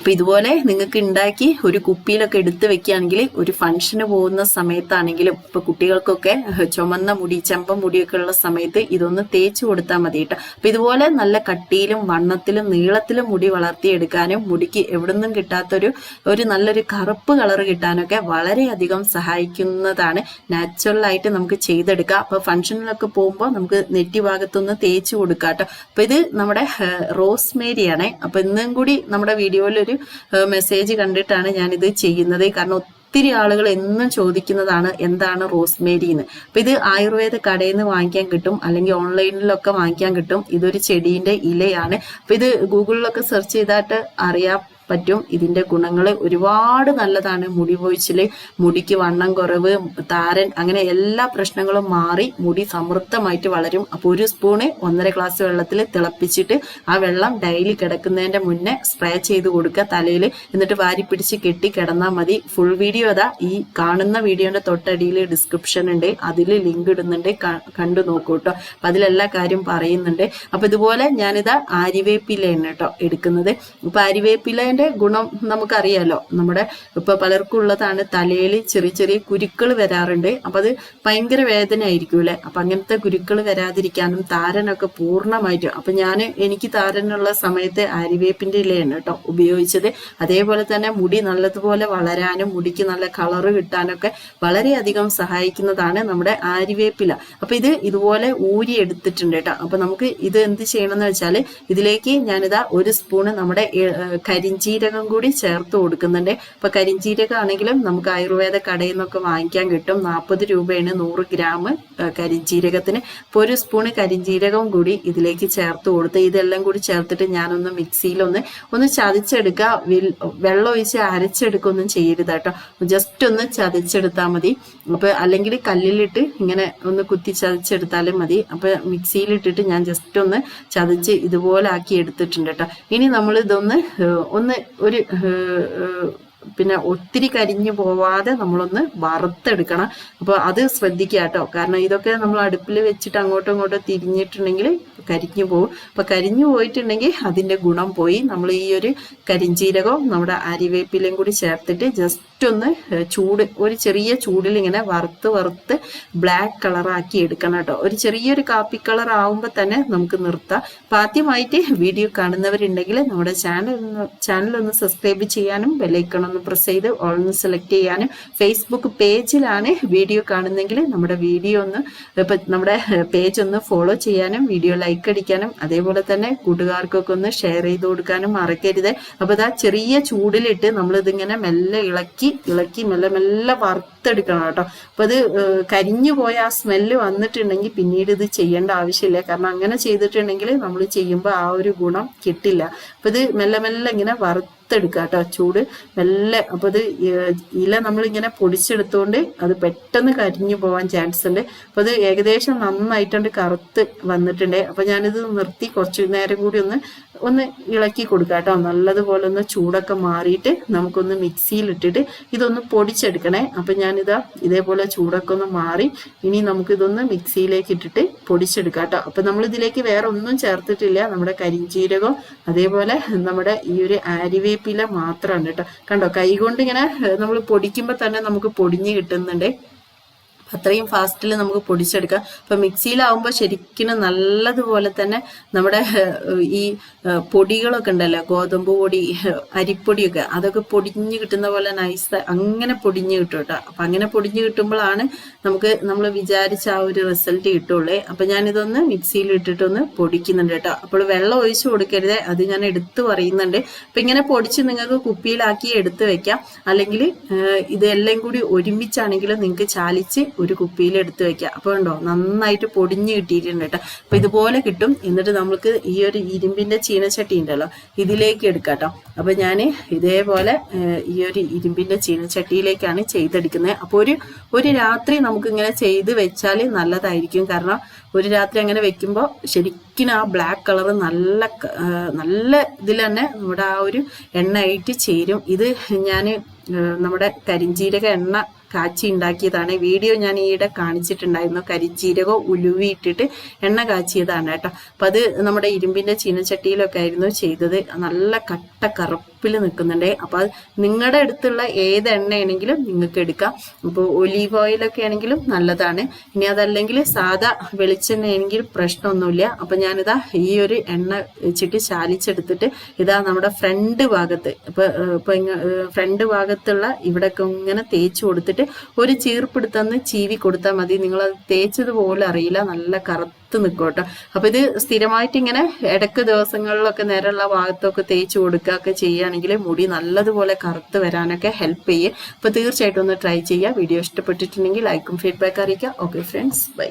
അപ്പൊ ഇതുപോലെ നിങ്ങൾക്ക് ഉണ്ടാക്കി ഒരു കുപ്പിയിലൊക്കെ എടുത്തു വെക്കുകയാണെങ്കിൽ ഒരു ഫംഗ്ഷന് പോകുന്ന സമയത്താണെങ്കിലും ഇപ്പൊ കുട്ടികൾക്കൊക്കെ ചുമന്ന മുടി ചെമ്പ മുടിയൊക്കെ ഉള്ള സമയത്ത് ഇതൊന്ന് തേച്ച് കൊടുത്താൽ മതി കേട്ടോ അപ്പൊ ഇതുപോലെ നല്ല കട്ടിയിലും വണ്ണത്തിലും നീളത്തിലും മുടി വളർത്തിയെടുക്കാനും മുടിക്ക് എവിടുന്നും കിട്ടാത്തൊരു ഒരു നല്ലൊരു കറുപ്പ് കളർ കിട്ടാനൊക്കെ വളരെയധികം സഹായിക്കുന്നതാണ്. നാച്ചുറൽ ആയിട്ട് നമുക്ക് ചെയ്തെടുക്കാം. അപ്പൊ ഫംഗ്ഷനിലൊക്കെ പോകുമ്പോൾ നമുക്ക് നെറ്റി ഭാഗത്തൊന്ന് തേച്ച് കൊടുക്കാം കേട്ടോ ഇത് നമ്മുടെ റോസ്മേരി ആണ് അപ്പൊ ഇന്നും കൂടി നമ്മുടെ വീഡിയോയിൽ ഒരു മെസ്സേജ് കണ്ടിട്ടാണ് ഞാൻ ഇത് ചെയ്യുന്നത്. കാരണം ഒത്തിരി ആളുകൾ എന്നും ചോദിക്കുന്നതാണ് എന്താണ് റോസ്മേരി എന്ന് അപ്പൊ ഇത് ആയുർവേദ കടയിൽ നിന്ന് വാങ്ങിക്കാൻ കിട്ടും അല്ലെങ്കിൽ ഓൺലൈനിലൊക്കെ വാങ്ങിക്കാൻ കിട്ടും. ഇതൊരു ചെടീന്റെ ഇലയാണ്. അപ്പൊ ഇത് ഗൂഗിളിലൊക്കെ സെർച്ച് ചെയ്തായിട്ട് അറിയാം. പറ്റും. ഇതിന്റെ ഗുണങ്ങൾ ഒരുപാട് നല്ലതാണ്. മുടി പൊഴിച്ചിൽ മുടിക്ക് വണ്ണം കുറവ് താരൻ അങ്ങനെ എല്ലാ പ്രശ്നങ്ങളും മാറി മുടി സമൃദ്ധമായിട്ട് വളരും. അപ്പോൾ ഒരു സ്പൂണ് ഒന്നര ഗ്ലാസ് വെള്ളത്തിൽ തിളപ്പിച്ചിട്ട് ആ വെള്ളം ഡെയിലി കിടക്കുന്നതിന്റെ മുന്നേ സ്പ്രേ ചെയ്ത് കൊടുക്കുക തലയിൽ. എന്നിട്ട് വാരി പിടിച്ച് കെട്ടി കിടന്നാൽ മതി. ഫുൾ വീഡിയോ അതാ. ഈ കാണുന്ന വീഡിയോന്റെ തൊട്ടടിയിൽ ഡിസ്ക്രിപ്ഷൻ ഉണ്ട്. അതിൽ ലിങ്ക് ഇടുന്നുണ്ട്. കണ്ടു നോക്കൂ കേട്ടോ അപ്പൊ അതിലെല്ലാ കാര്യം പറയുന്നുണ്ട്. അപ്പൊ ഇതുപോലെ ഞാനിതാ ആര്യവേപ്പിലയാണ് കേട്ടോ എടുക്കുന്നത്. ഇപ്പൊ ആര്യവേപ്പിലേന്റെ ഗുണം നമുക്കറിയാലോ. നമ്മുടെ ഇപ്പൊ പലർക്കും ഉള്ളതാണ് തലയിൽ ചെറിയ ചെറിയ കുരുക്കൾ വരാറുണ്ട്. അപ്പൊ അത് ഭയങ്കര വേദന ആയിരിക്കൂലെ അപ്പൊ അങ്ങനത്തെ കുരുക്കൾ വരാതിരിക്കാനും താരനൊക്കെ പൂർണമായിട്ടും അപ്പൊ ഞാൻ എനിക്ക് താരനുള്ള സമയത്ത് ആരിവേപ്പിന്റെ ഇലയാണ് കേട്ടോ ഉപയോഗിച്ചത്. അതേപോലെ തന്നെ മുടി നല്ലതുപോലെ വളരാനും മുടിക്ക് നല്ല കളറ് കിട്ടാനൊക്കെ വളരെയധികം സഹായിക്കുന്നതാണ് നമ്മുടെ ആരിവേപ്പില അപ്പൊ ഇത് ഇതുപോലെ ഊരി എടുത്തിട്ടുണ്ട് കേട്ടോ. അപ്പൊ നമുക്ക് ഇത് എന്ത് ചെയ്യണം എന്ന് വെച്ചാൽ ഇതിലേക്ക് ഞാനിതാ ഒരു സ്പൂണ് നമ്മുടെ ഏ, കരിഞ്ജീരകം കൂടി ചേർത്ത് കൊടുക്കുന്നുണ്ട്. അപ്പൊ കരിഞ്ജീരകം ആണെങ്കിലും നമുക്ക് ആയുർവേദ കടയിൽ നിന്നൊക്കെ വാങ്ങിക്കാൻ കിട്ടും. നാൽപ്പത് രൂപയാണ് നൂറ് ഗ്രാം കരിഞ്ചീരകത്തിന്. അപ്പൊ ഒരു സ്പൂണ് കരിഞ്ചീരകം കൂടി ഇതിലേക്ക് ചേർത്ത് കൊടുത്ത് ഇതെല്ലാം കൂടി ചേർത്തിട്ട് ഞാനൊന്ന് മിക്സിയിലൊന്ന് ഒന്ന് ചതച്ചെടുക്കുക. വെള്ളം ഒഴിച്ച് അരച്ചെടുക്കൊന്നും ചെയ്യരുത് കേട്ടോ. ജസ്റ്റ് ഒന്ന് ചതച്ചെടുത്താൽ മതി. അപ്പൊ അല്ലെങ്കിൽ കല്ലിലിട്ട് ഇങ്ങനെ ഒന്ന് കുത്തി ചതച്ചെടുത്താലും മതി. അപ്പൊ മിക്സിയിലിട്ടിട്ട് ഞാൻ ജസ്റ്റ് ഒന്ന് ചതച്ച് ഇതുപോലെ ആക്കി എടുത്തിട്ടുണ്ട് കേട്ടോ. ഇനി നമ്മൾ ഇതൊന്ന് ഏഹ്, ഒന്ന് ഒരു പിന്നെ ഒത്തിരി കരിഞ്ഞു പോവാതെ നമ്മളൊന്ന് വറുത്തെടുക്കണം. അപ്പോൾ അത് ശ്രദ്ധിക്കുക കേട്ടോ കാരണം ഇതൊക്കെ നമ്മൾ അടുപ്പിൽ വെച്ചിട്ട് അങ്ങോട്ടും ഇങ്ങോട്ടും തിരിഞ്ഞിട്ടുണ്ടെങ്കിൽ കരിഞ്ഞു പോകും അപ്പൊ കരിഞ്ഞു പോയിട്ടുണ്ടെങ്കിൽ അതിന്റെ ഗുണം പോയി. നമ്മൾ ഈ ഒരു കരിഞ്ചീരകവും നമ്മുടെ അരിവേപ്പിലയും കൂടി ചേർത്തിട്ട് ജസ്റ്റ് ഒന്ന് ചൂട് ഒരു ചെറിയ ചൂടിൽ ഇങ്ങനെ വറുത്ത് വറുത്ത് ബ്ലാക്ക് കളറാക്കി എടുക്കണം കേട്ടോ. ഒരു ചെറിയൊരു കാപ്പി കളർ ആവുമ്പോൾ തന്നെ നമുക്ക് നിർത്താം. അപ്പൊ ആദ്യമായിട്ട് വീഡിയോ കാണുന്നവരുണ്ടെങ്കിൽ നമ്മുടെ ചാനൽ ചാനൽ ഒന്ന് സബ്സ്ക്രൈബ് ചെയ്യാനും ബെലൈക്കൺ ഒന്ന് പ്രസ് ചെയ്ത് ഓൾ ഒന്ന് സെലക്ട് ചെയ്യാനും ഫേസ്ബുക്ക് പേജിലാണ് വീഡിയോ കാണുന്നെങ്കിൽ നമ്മുടെ വീഡിയോ ഒന്ന് നമ്മുടെ പേജ് ഒന്ന് ഫോളോ ചെയ്യാനും വീഡിയോ ലൈക്ക് അടിക്കാനും അതേപോലെ തന്നെ കൂട്ടുകാർക്കൊക്കെ ഒന്ന് ഷെയർ ചെയ്ത് കൊടുക്കാനും മറക്കരുത്. അപ്പൊ ഇതാ ചെറിയ ചൂടിലിട്ട് നമ്മൾ ഇതിങ്ങനെ മെല്ലെ ഇളക്കി ഇളക്കി മെല്ലെ മെല്ലെ വറുത്തെടുക്കണം കേട്ടോ. അപ്പൊ അത് കരിഞ്ഞു പോയ ആ സ്മെല്ല് വന്നിട്ടുണ്ടെങ്കിൽ പിന്നീട് ഇത് ചെയ്യേണ്ട ആവശ്യമില്ല. കാരണം അങ്ങനെ ചെയ്തിട്ടുണ്ടെങ്കിൽ നമ്മൾ ചെയ്യുമ്പോൾ ആ ഒരു ഗുണം കിട്ടില്ല. അപ്പൊ ഇത് മെല്ലെ മെല്ലെ ഇങ്ങനെ വറുത്ത് വറുത്തെടുക്കുക കേട്ടോ ചൂട്. നല്ല അപ്പൊ അത് ഇല നമ്മളിങ്ങനെ പൊടിച്ചെടുത്തോണ്ട് അത് പെട്ടെന്ന് കരിഞ്ഞു പോവാൻ ചാൻസ് ഉണ്ട്. അപ്പൊ അത് ഏകദേശം നന്നായിട്ടുണ്ട് കറുത്ത് വന്നിട്ടുണ്ട്. അപ്പൊ ഞാനിത് നിർത്തി കുറച്ച് നേരം കൂടി ഒന്ന് ഒന്ന് ഇളക്കി കൊടുക്കുക കേട്ടോ. നല്ലതുപോലെ ഒന്ന് ചൂടൊക്കെ മാറിയിട്ട് നമുക്കൊന്ന് മിക്സിയിൽ ഇട്ടിട്ട് ഇതൊന്ന് പൊടിച്ചെടുക്കണേ. അപ്പൊ ഞാനിതാ ഇതേപോലെ ചൂടൊക്കെ ഒന്ന് മാറി ഇനി നമുക്കിതൊന്ന് മിക്സിയിലേക്ക് ഇട്ടിട്ട് പൊടിച്ചെടുക്കാം കേട്ടോ. അപ്പൊ നമ്മൾ ഇതിലേക്ക് വേറെ ഒന്നും ചേർത്തിട്ടില്ല. നമ്മുടെ കരിഞ്ചീരകം അതേപോലെ നമ്മുടെ ഈ ഒരു ആര്യവേപ്പില മാത്രമാണ് കേട്ടോ. കണ്ടോ? കൈ കൊണ്ട് ഇങ്ങനെ നമ്മൾ പൊടിക്കുമ്പോൾ തന്നെ നമുക്ക് പൊടിഞ്ഞ് കിട്ടുന്നുണ്ട്. അത്രയും ഫാസ്റ്റിൽ നമുക്ക് പൊടിച്ചെടുക്കാം. അപ്പൊ മിക്സിയിലാവുമ്പോൾ ശരിക്കും നല്ലതുപോലെ തന്നെ നമ്മുടെ ഈ പൊടികളൊക്കെ ഉണ്ടല്ലോ ഗോതമ്പ് പൊടി അരിപ്പൊടിയൊക്കെ അതൊക്കെ പൊടിഞ്ഞ് കിട്ടുന്ന പോലെ നൈസ് അങ്ങനെ പൊടിഞ്ഞ് കിട്ടും കേട്ടോ. അപ്പൊ അങ്ങനെ പൊടിഞ്ഞ് കിട്ടുമ്പോഴാണ് നമുക്ക് നമ്മൾ വിചാരിച്ച ആ ഒരു റിസൾട്ട് കിട്ടുള്ളേ. അപ്പൊ ഞാനിതൊന്ന് മിക്സിയിൽ ഇട്ടിട്ടൊന്ന് പൊടിക്കുന്നുണ്ട് കേട്ടോ. അപ്പോൾ വെള്ളം ഒഴിച്ചു കൊടുക്കരുത് അത് ഞാൻ എടുത്തു പറയുന്നുണ്ട്. അപ്പൊ ഇങ്ങനെ പൊടിച്ച് നിങ്ങൾക്ക് കുപ്പിയിലാക്കി എടുത്ത് വെക്കാം. അല്ലെങ്കിൽ ഇതെല്ലാം കൂടി ഒരുമിച്ചാണെങ്കിലും നിങ്ങൾക്ക് ചാലിച്ച് ഒരു കുപ്പിയിൽ എടുത്ത് വെക്കുക അപ്പോൾ ഉണ്ടോ നന്നായിട്ട് പൊടിഞ്ഞു കിട്ടിയിട്ടുണ്ട് കേട്ടോ. അപ്പോൾ ഇതുപോലെ കിട്ടും. എന്നിട്ട് നമുക്ക് ഈ ഒരു ഇരുമ്പിന്റെ ചീനച്ചട്ടി ഉണ്ടല്ലോ ഇതിലേക്ക് എടുക്കാം കേട്ടോ. അപ്പോൾ ഞാൻ ഇതേപോലെ ഈ ഒരു ഇരുമ്പിന്റെ ചീനച്ചട്ടിയിലേക്കാണ് ചെയ്തെടുക്കുന്നത്. അപ്പോൾ ഒരു ഒരു രാത്രി നമുക്ക് ഇങ്ങനെ ചെയ്ത് വെച്ചാൽ നല്ലതായിരിക്കും. കാരണം ഒരു രാത്രി അങ്ങനെ വെക്കുമ്പോൾ ശരിക്കും ആ ബ്ലാക്ക് കളർ നല്ല നല്ല ഇതിൽ തന്നെ നമ്മുടെ ആ ഒരു എണ്ണയായിട്ട് ചേരും. ഇത് ഞാൻ നമ്മുടെ കരിഞ്ജീരക എണ്ണ കാച്ചി ഉണ്ടാക്കിയതാണ് വീഡിയോ ഞാൻ ഈയിടെ കാണിച്ചിട്ടുണ്ടായിരുന്നു. കരിജീരകം ഉലുവിയിട്ടിട്ട് എണ്ണ കാച്ചിയതാണ് കേട്ടോ. അപ്പം അത് നമ്മുടെ ഇരുമ്പിന്റെ ചീനച്ചട്ടിയിലൊക്കെ ആയിരുന്നു ചെയ്തത്. നല്ല കട്ട കറുപ്പ് കറുപ്പിൽ നിൽക്കുന്നുണ്ട് അപ്പോൾ നിങ്ങളുടെ അടുത്തുള്ള ഏത് എണ്ണയാണെങ്കിലും നിങ്ങൾക്ക് എടുക്കാം. ഇപ്പോൾ ഒലീവ് ഓയിലൊക്കെ ആണെങ്കിലും നല്ലതാണ്. ഇനി അതല്ലെങ്കിൽ സാധാ വെളിച്ചെണ്ണ ആണെങ്കിൽ പ്രശ്നമൊന്നുമില്ല. അപ്പം ഞാനിതാ ഈ ഒരു എണ്ണ വെച്ചിട്ട് ചാലിച്ചെടുത്തിട്ട് ഇതാ നമ്മുടെ ഫ്രണ്ട് ഭാഗത്ത് ഇപ്പോൾ ഇപ്പോൾ ഫ്രണ്ട് ഭാഗത്തുള്ള ഇവിടെയൊക്കെ ഇങ്ങനെ തേച്ച് കൊടുത്തിട്ട് ഒരു ചീർപ്പെടുത്തന്ന് ചീവി കൊടുത്താൽ മതി. നിങ്ങളത് തേച്ചത് തേച്ചതുപോലെ അറിയില്ല. നല്ല കറുത്ത് നിൽക്കും കേട്ടോ. അപ്പൊ ഇത് സ്ഥിരമായിട്ട് ഇങ്ങനെ ഇടയ്ക്ക് ദിവസങ്ങളിലൊക്കെ നേരെയുള്ള ഭാഗത്തൊക്കെ തേച്ച് കൊടുക്കുകയൊക്കെ ചെയ്യുകയാണെങ്കിൽ മുടി നല്ലതുപോലെ കറുത്ത് വരാനൊക്കെ ഹെൽപ്പ് ചെയ്യും. അപ്പൊ തീർച്ചയായിട്ടും ഒന്ന് ട്രൈ ചെയ്യുക. വീഡിയോ ഇഷ്ടപ്പെട്ടിട്ടുണ്ടെങ്കിൽ ലൈക്കും ഫീഡ്ബാക്ക് അറിയിക്കുക. Okay friends bye